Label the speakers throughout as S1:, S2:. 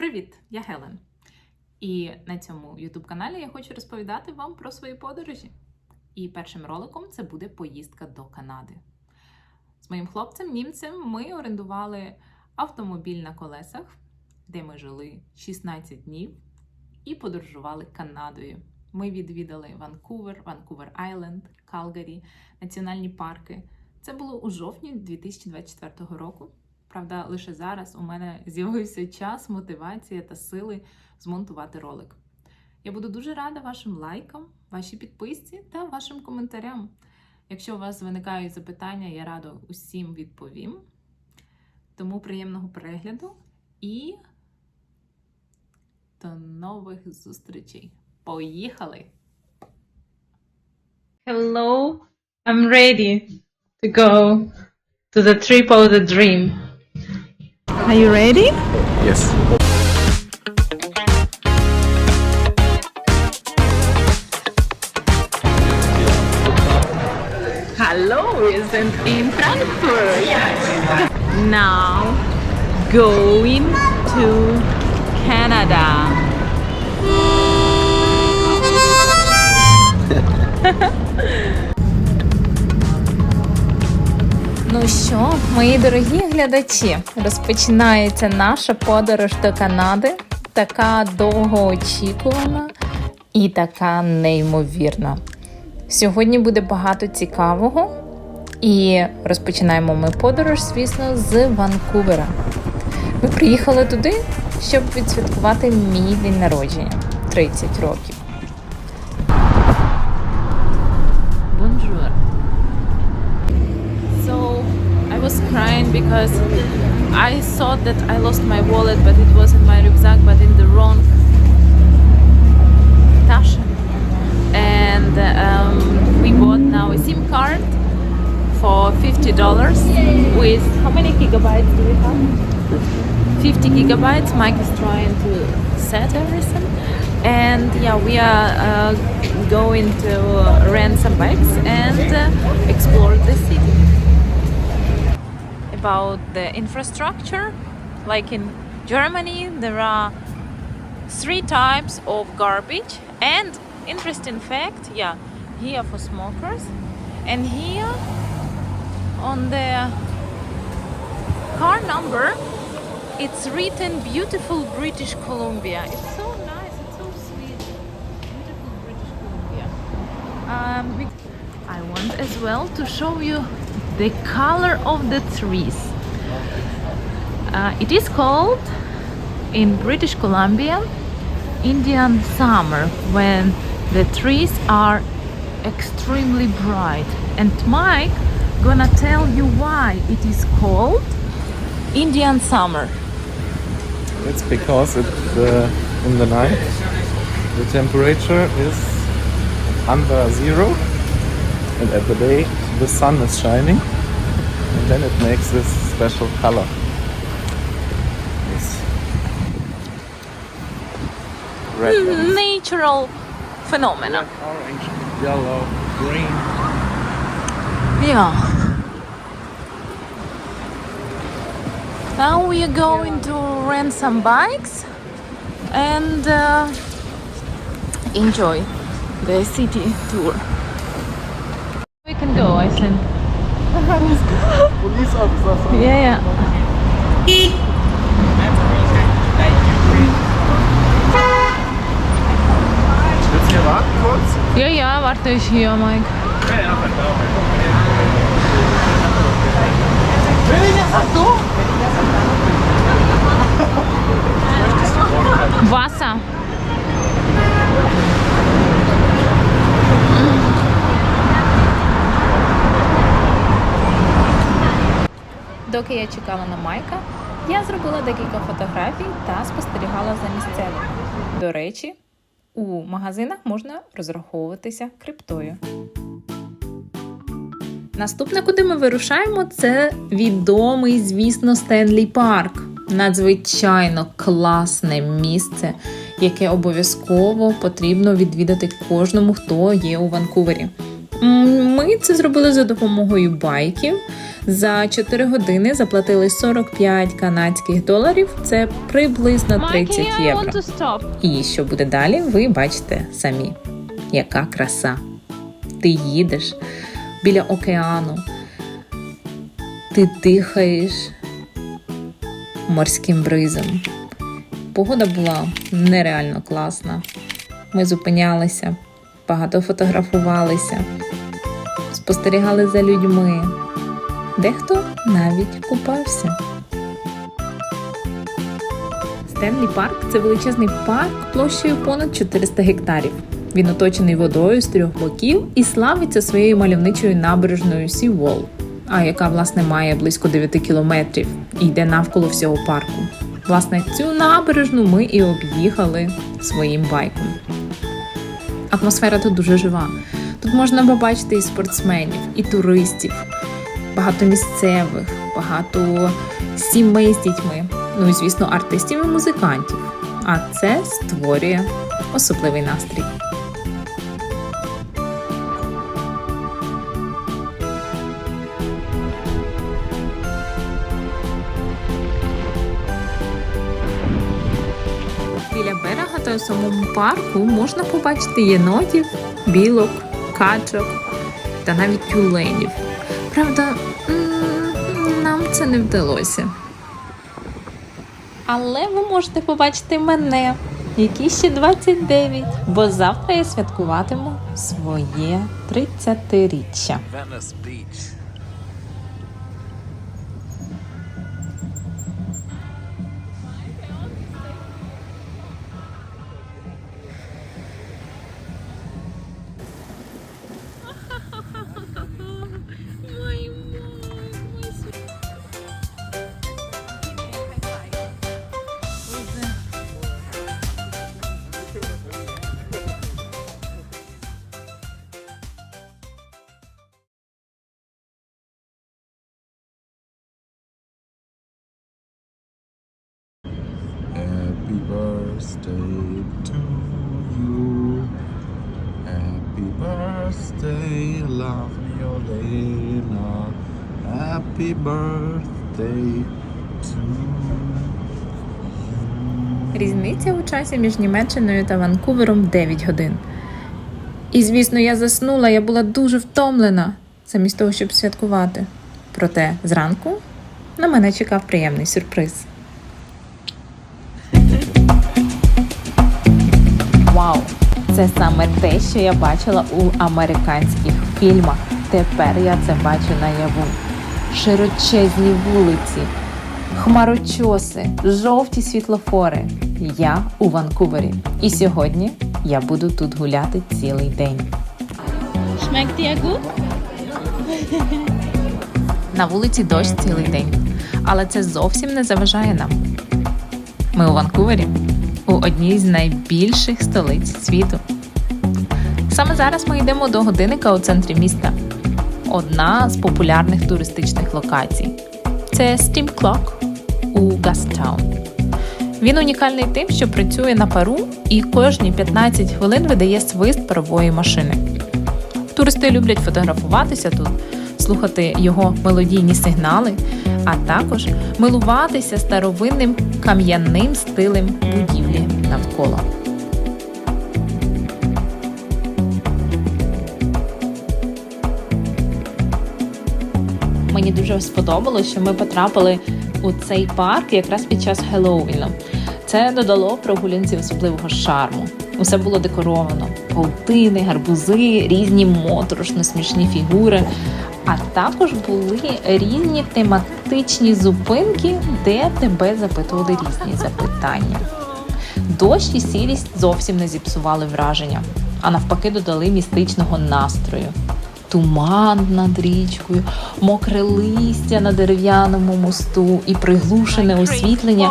S1: Привіт, я Гелен. І на цьому YouTube каналі я хочу розповідати вам про свої подорожі. І першим роликом це буде поїздка до Канади. З моїм хлопцем, німцем, ми орендували автомобіль на колесах, де ми жили 16 днів і подорожували Канадою. Ми відвідали Ванкувер, Ванкувер Айленд, Калгарі, національні парки. Це було у жовтні 2024 року. Правда, лише зараз у мене з'явився час, мотивація та сили змонтувати ролик. Я буду дуже рада вашим лайкам, вашій підписці та вашим коментарям. Якщо у вас виникають запитання, я радо усім відповім. Тому приємного перегляду і до нових зустрічей. Поїхали!
S2: Hello, I'm ready to go to the trip of the dream. Are you ready?
S3: Yes.
S2: Hello, isn't in Frankfurt? Yes. Now going to Canada.
S1: Ну що, мої дорогі глядачі, розпочинається наша подорож до Канади, така довгоочікувана і така неймовірна. Сьогодні буде багато цікавого, і розпочинаємо ми подорож, звісно, з Ванкувера. Ми приїхали туди, щоб відсвяткувати мій день народження 30 років. Was crying because I thought that I lost my wallet, but it was in my rucksack, but in the wrong tasche. And um, we bought now a SIM card for fifty dollars with how many gigabytes do we have? 50 gigabytes. Mike is trying to set everything. And yeah, we are uh, going to rent some bikes and uh, explore. About the infrastructure, like in Germany, there are three types of garbage. And interesting fact, yeah, here for smokers, and here on the car number it's written beautiful British Columbia. It's so nice, it's so sweet. Beautiful British Columbia. Um, I want as well to show you the color of the trees. Uh, it is called in British Columbia Indian summer when the trees are extremely bright. And Mike gonna tell you why it is called Indian summer.
S3: It's because it, uh, in the night the temperature is under zero, and at the day the sun is shining, and then it makes this special color. This red, and
S1: Natural phenomena.
S3: black, orange, yellow, green.
S1: Yeah. Now we are going to rent some bikes and uh, enjoy the city tour. We can go, I think.
S3: Police officer.
S1: Yeah, yeah.
S3: Willst du hier warten kurz?
S1: Ja, ja, warte ich hier, Mike. Wasser. Доки я чекала на Майка, я зробила декілька фотографій та спостерігала за місцевими. До речі, у магазинах можна розраховуватися криптою. Наступне, куди ми вирушаємо, це відомий, звісно, Стенлі Парк. Надзвичайно класне місце, яке обов'язково потрібно відвідати кожному, хто є у Ванкувері. Ми це зробили за допомогою байків. За 4 години заплатили 45 канадських доларів. Це приблизно 30 євро. І що буде далі, ви бачите самі. Яка краса. Ти їдеш біля океану, ти дихаєш морським бризом. Погода була нереально класна. Ми зупинялися, багато фотографувалися, спостерігали за людьми. Дехто навіть купався. Стенлі Парк це величезний парк площею понад 400 гектарів. Він оточений водою з трьох боків і славиться своєю мальовничою набережною Сівол, а яка власне має близько 9 кілометрів і йде навколо всього парку. Власне, цю набережну ми і об'їхали своїм байком. Атмосфера тут дуже жива. Тут можна побачити і спортсменів, і туристів, багато місцевих, багато сімей з дітьми, ну і звісно, артистів і музикантів. А це створює особливий настрій. Біля берега та у самому парку можна побачити єнотів, білок, качок та навіть тюленів. Правда, нам це не вдалося. Але ви можете побачити мене, які ще 29, бо завтра я святкуватиму своє 30-річчя.
S3: Birthday to you. Happy birthday, lovely Olena. Happy birthday to you.
S1: Різниця у часі між Німеччиною та Ванкувером 9 годин. І, звісно, я заснула, я була дуже втомлена, замість того, щоб святкувати. Проте зранку на мене чекав приємний сюрприз. Вау! Це саме те, що я бачила у американських фільмах. Тепер я це бачу наяву. Широчезні вулиці, хмарочоси, жовті світлофори. Я у Ванкувері. І сьогодні я буду тут гуляти цілий день. На вулиці дощ цілий день. Але це зовсім не заважає нам. Ми у Ванкувері, у одній з найбільших столиць світу. Саме зараз ми йдемо до годинника у центрі міста. Одна з популярних туристичних локацій. Це Steam Clock у Gastown. Він унікальний тим, що працює на пару і кожні 15 хвилин видає свист парової машини. Туристи люблять фотографуватися тут, слухати його мелодійні сигнали, а також милуватися старовинним кам'яним стилем будівлі навколо. Мені дуже сподобалось, що ми потрапили у цей парк якраз під час Хеллоуіну. Це додало прогулянці особливого шарму. Усе було декоровано: паутини, гарбузи, різні моторошно смішні фігури. А також були різні тематичні зупинки, де тебе запитували різні запитання. Дощ і сірість зовсім не зіпсували враження, а навпаки додали містичного настрою. Туман над річкою, мокре листя на дерев'яному мосту і приглушене освітлення.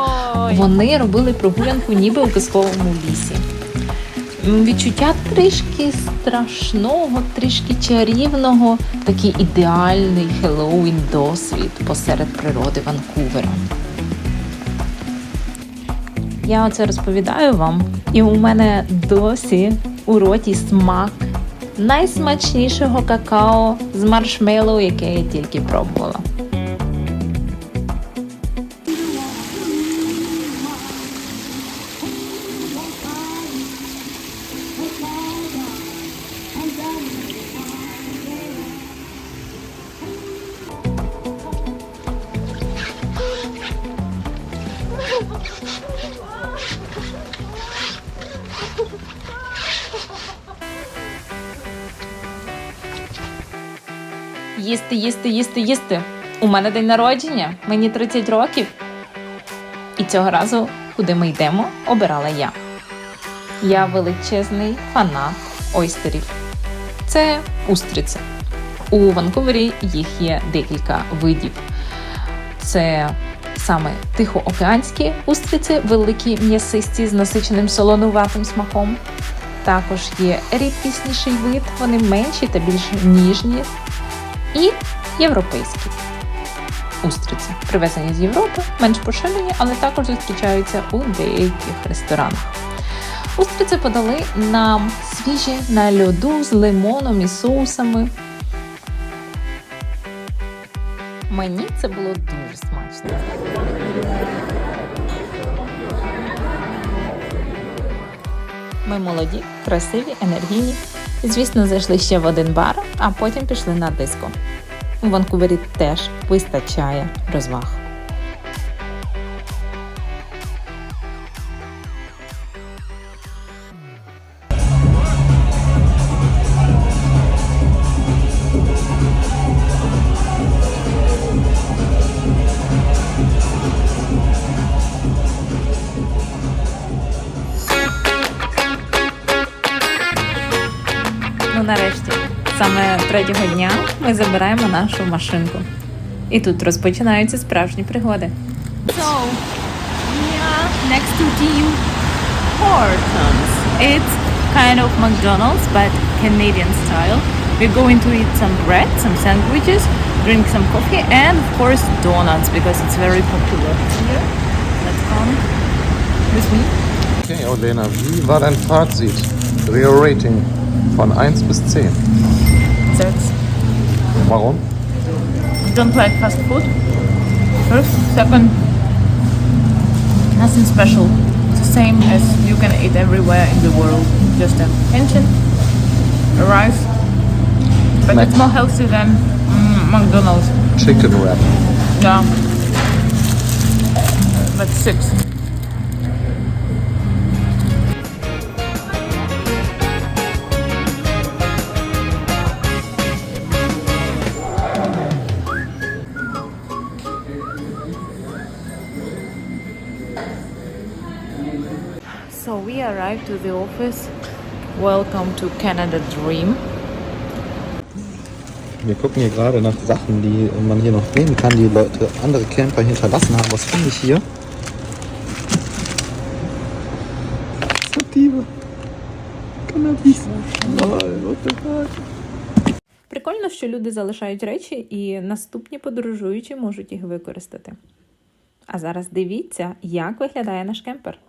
S1: Вони робили прогулянку ніби у казковому лісі. Відчуття трішки страшного, трішки чарівного, такий ідеальний Хеллоуін досвід посеред природи Ванкувера. Я оце розповідаю вам, і у мене досі у роті смак найсмачнішого какао з маршмеллоу, яке я тільки пробувала. Їсти, їсти, їсти, їсти. У мене день народження, мені 30 років. І цього разу, куди ми йдемо, обирала я. Я величезний фанат ойстерів. Це устриці. У Ванкувері їх є декілька видів. Це саме тихоокеанські устриці, великі м'ясисті з насиченим солонуватим смаком. Також є рідкісніший вид, вони менші та більш ніжні. І європейські устриці, привезені з Європи, менш поширені, але також зустрічаються у деяких ресторанах. Устриці подали нам свіжі на льоду з лимоном і соусами. Мені це було дуже смачно. Ми молоді, красиві, енергійні. Звісно, зайшли ще в один бар, а потім пішли на диско. У Ванкувері теж вистачає розваг. третього дня ми забираємо нашу машинку. І тут розпочинаються справжні пригоди.
S4: So, we are next to Tim Hortons. It's kind of McDonald's, but Canadian style. We're going to eat some bread, some sandwiches, drink some coffee, and of course donuts because it's very popular here. Let's come with me.
S3: Okay, Olena, wie war dein Fazit? Rio Rating von 1 bis 10.
S4: That's
S3: Warum?
S4: I don't like fast food. First, second, nothing special. It's the same as you can eat everywhere in the world. Just a pension, a rice, but
S3: Mac-
S4: it's more healthy than mm, McDonald's.
S3: Chicken Wrap.
S4: Yeah, but six. Arrived to the office. Welcome to Canada Dream.
S3: Wir gucken hier gerade nach Sachen, die man hier noch nehmen kann, die Leute, andere Camper hinterlassen haben. Was finde ich hier? Cannabis. What the fuck?
S1: Прикольно, що люди залишають речі, і наступні подорожуючі можуть їх використати. А зараз дивіться, як виглядає наш кемпер.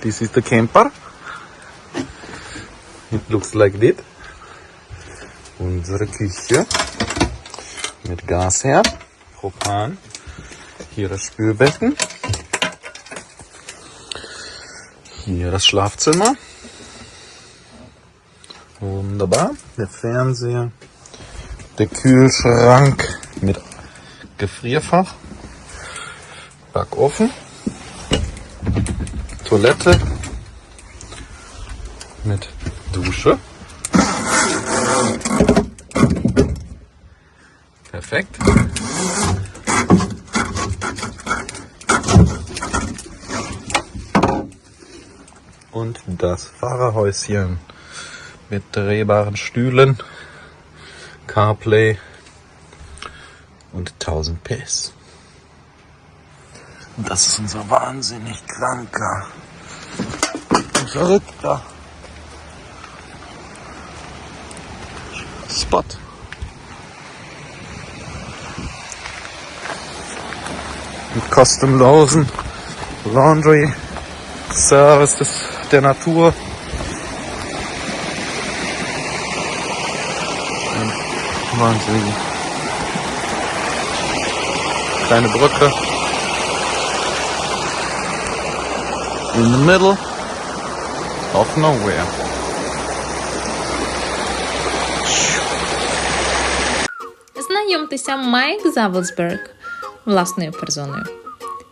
S3: This is the camper. It looks like this. Unsere Küche mit Gasherd, Propan. Hier das Spülbecken. Hier das Schlafzimmer. Wunderbar. Der Fernseher. Der Kühlschrank mit Gefrierfach. Backofen. Toilette mit Dusche. Perfekt. Und das Fahrerhäuschen mit drehbaren Stühlen, CarPlay und 1000 PS. Das ist unser wahnsinnig kranker und verrückter Spot. Mit kostenlosen Laundry Service der Natur. Und wahnsinnig kleine Brücke. In the middle of nowhere.
S1: Знайомтеся, Майк Завелсберг власною персоною.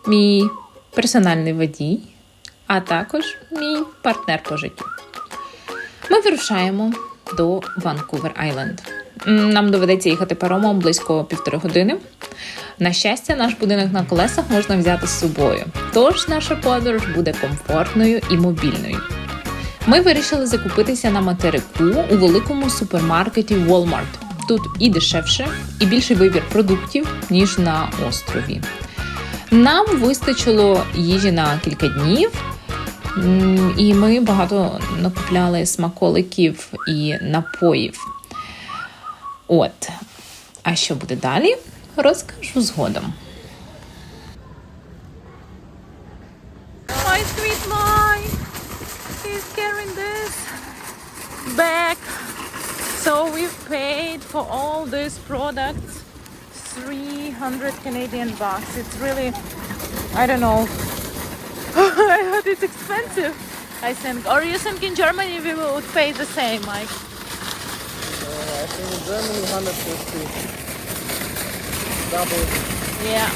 S1: Мій персональний водій, а також мій партнер по життю. Ми вирушаємо до Ванкувер Айленд. Нам доведеться їхати паромом близько півтори години. На щастя, наш будинок на колесах можна взяти з собою. Тож наша подорож буде комфортною і мобільною. Ми вирішили закупитися на материку у великому супермаркеті Walmart. Тут і дешевше, і більший вибір продуктів, ніж на острові. Нам вистачило їжі на кілька днів, і ми багато накупляли смаколиків і напоїв. От. А що буде далі, розкажу згодом.
S4: My sweet Mike, he's carrying this bag. So we've paid for all these products 300 Canadian bucks. It's really, I don't know. I heard it's expensive. I think. Or you think in Germany we would pay the same, Mike?
S3: I think in Germany 150. Double.
S4: Yeah.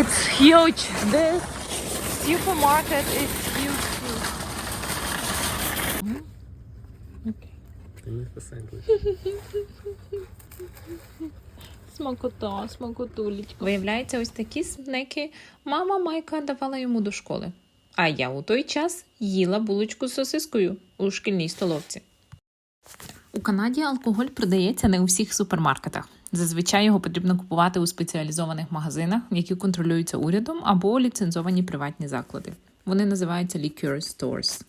S4: It's huge. This supermarket is huge.
S1: Смакота, смакотулечка. Виявляється, ось такі снеки мама Майка давала йому до школи. А я у той час їла булочку з сосискою у шкільній столовці. У Канаді алкоголь продається не у всіх супермаркетах. Зазвичай його потрібно купувати у спеціалізованих магазинах, які контролюються урядом або ліцензовані приватні заклади. Вони називаються liquor stores.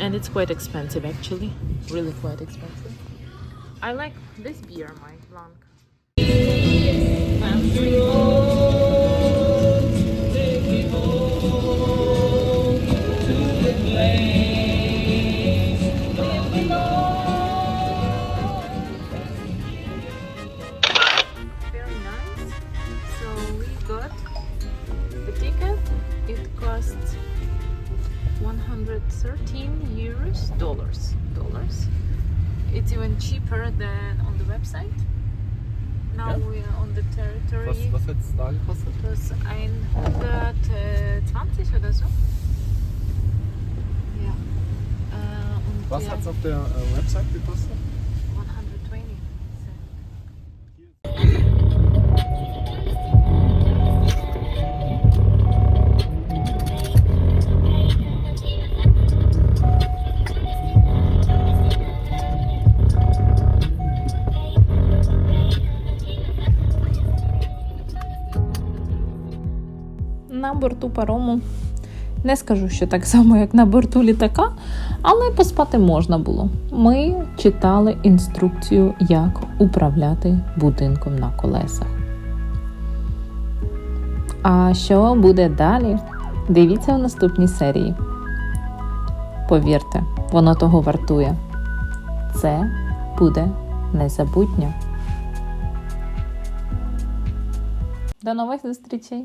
S4: And it's quite expensive actually. Really quite expensive. I like this beer, my Blanc. 113 euros dollars dollars it's even cheaper than on the website now
S3: Ja?
S4: we are on the territory
S3: Was, was hat es da gekostet?
S4: plus 120 oder so ja äh, und
S3: Was
S4: wir-
S3: hat es auf der äh, Website gekostet?
S1: Борту парому не скажу, що так само, як на борту літака, але поспати можна було. Ми читали інструкцію, як управляти будинком на колесах. А що буде далі? Дивіться в наступній серії. Повірте, воно того вартує. Це буде незабутньо. До нових зустрічей!